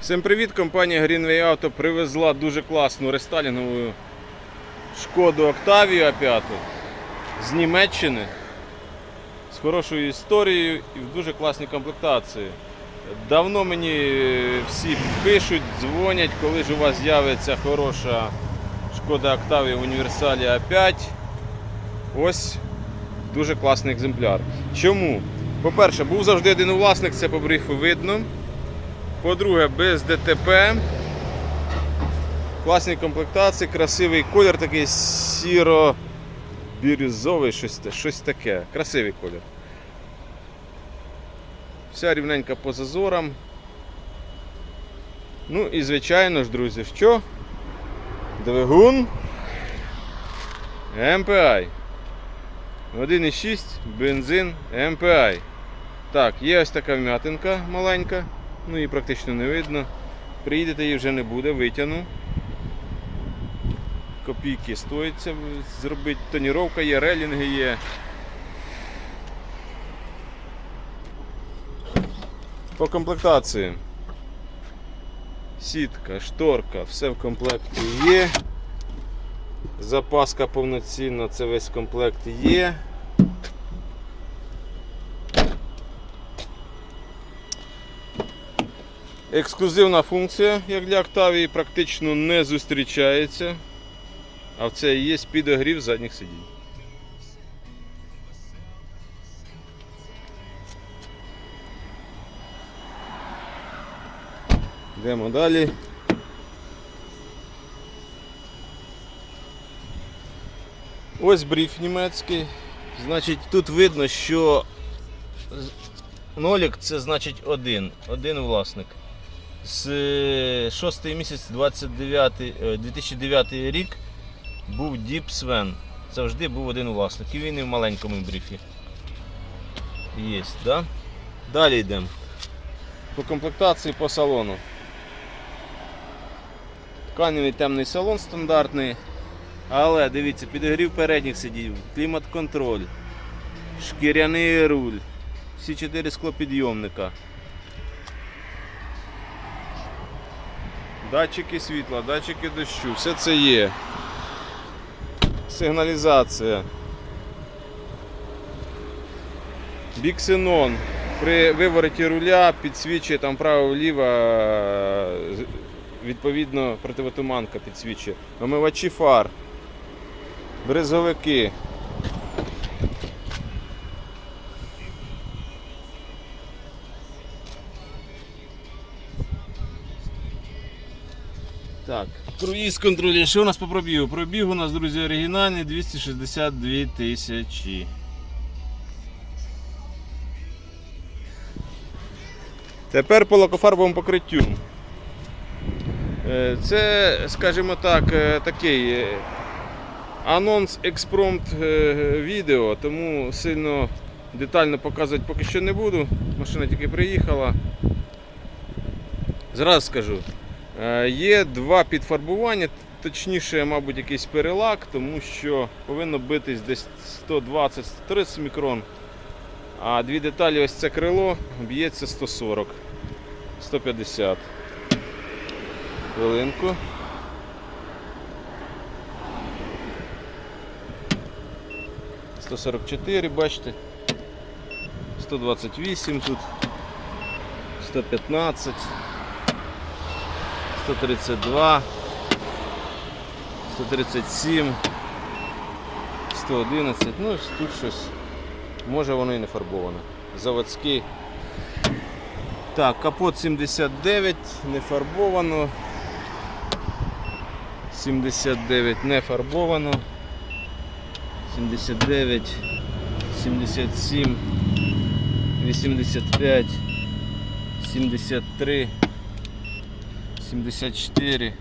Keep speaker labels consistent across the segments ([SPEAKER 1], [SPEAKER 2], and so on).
[SPEAKER 1] Всім привіт! Компанія Greenway Auto привезла дуже класну рестайлінгову шкоду Octavia 5 з Німеччини з хорошою історією і в дуже класній комплектації. Давно мені всі пишуть, дзвонять, коли ж у вас з'явиться хороша шкода Octavia в універсалі А5. Ось дуже класний екземпляр. Чому? По-перше, був завжди один власник, це по брифу видно. По-друге, без ДТП. Класні комплектації, красивий колір такий сіро-бірюзовий, щось, щось таке. Красивий колір. Вся рівненька по зазорам. Ну і звичайно ж, друзі, що? Двигун MPI. 1,6 бензин MPI. Так, є ось така вм'ятинка маленька, ну її практично не видно. Приїдете, її вже не буде, витягну. Копійки стоїть це зробити. Тоніровка є, релінги є. По комплектації. Сітка, шторка, все в комплекті є. Запаска повноцінна, це весь комплект є. Ексклюзивна функція, як для Octavia, практично не зустрічається. А в це і є підогрів задніх сидінь. Йдемо далі. Ось бриф німецький. Значить, тут видно, що нолік це значить один. Один власник. З 6 місяць 29, е, 2009 рік був Діп Свен. Завжди був один власник. І він і в маленькому брифі. Є, да? Далі йдемо. По комплектації по салону. Тканевий темний салон стандартний. Але дивіться, підігрів передніх сидів, клімат-контроль, шкіряний руль, всі чотири склопідйомника. Датчики світла, датчики дощу, все це є. Сигналізація. Біксенон. При вивороті руля підсвічує там право-вліво, е, відповідно противотуманка підсвічує. Омивачі фар. Бризовики. Так, круїз контроль. Що у нас по пробігу? Пробіг у нас, друзі, оригінальний 262 тисячі. Тепер по лакофарбовому покриттю. Е, Це, скажімо так, е, такий е, анонс експромт відео, тому сильно детально показувати поки що не буду. Машина тільки приїхала. Зразу скажу, є два підфарбування, точніше, мабуть, якийсь перелак, тому що повинно битись десь 120-130 мікрон. А дві деталі, ось це крило, б'ється 140, 150. Хвилинку. Сто сорок чотири, бачите. 128 тут. 115. 132. 137. 111. Ну, тут щось. Може воно і не фарбоване. Заводський. Так, капот 79, не фарбовано. 79 не фарбовано. 79, 77, 85, 73, 74,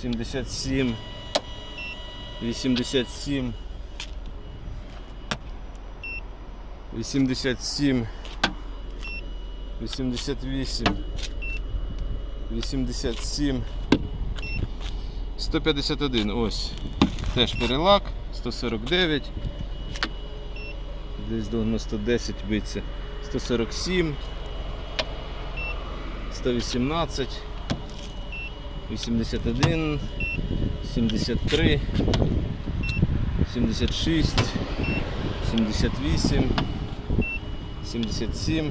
[SPEAKER 1] 77, 87, 87, 88, 87, 151, ось. Теж перелак, 149. Десь до 110 биться. 147, 118, 81, 73, 76, 78, 77,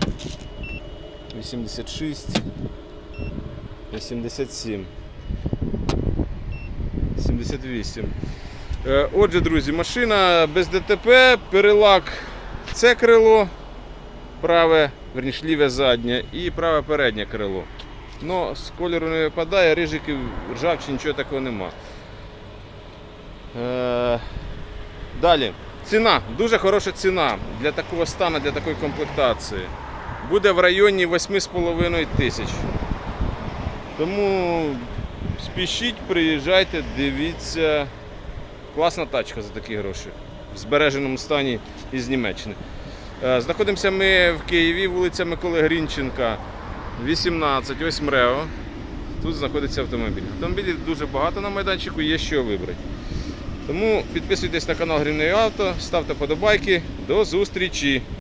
[SPEAKER 1] 86, 87, 78. Е, Отже, друзі, машина без ДТП, перелак це крило, праве, верніше ліве заднє і праве переднє крило. Но з кольору не випадає, рижиків, ржавчини, нічого такого нема. Е, далі. Ціна. Дуже хороша ціна для такого стану, для такої комплектації. Буде в районі 8,5 тисяч. Тому спішіть, приїжджайте, дивіться. Класна тачка за такі гроші. В збереженому стані із Німеччини. Е, Знаходимося ми в Києві, вулиця Миколи Грінченка, 18, ось МРЕО. Тут знаходиться автомобіль. Автомобілів дуже багато на майданчику, є що вибрати. Тому підписуйтесь на канал Грівне Авто, ставте подобайки. До зустрічі!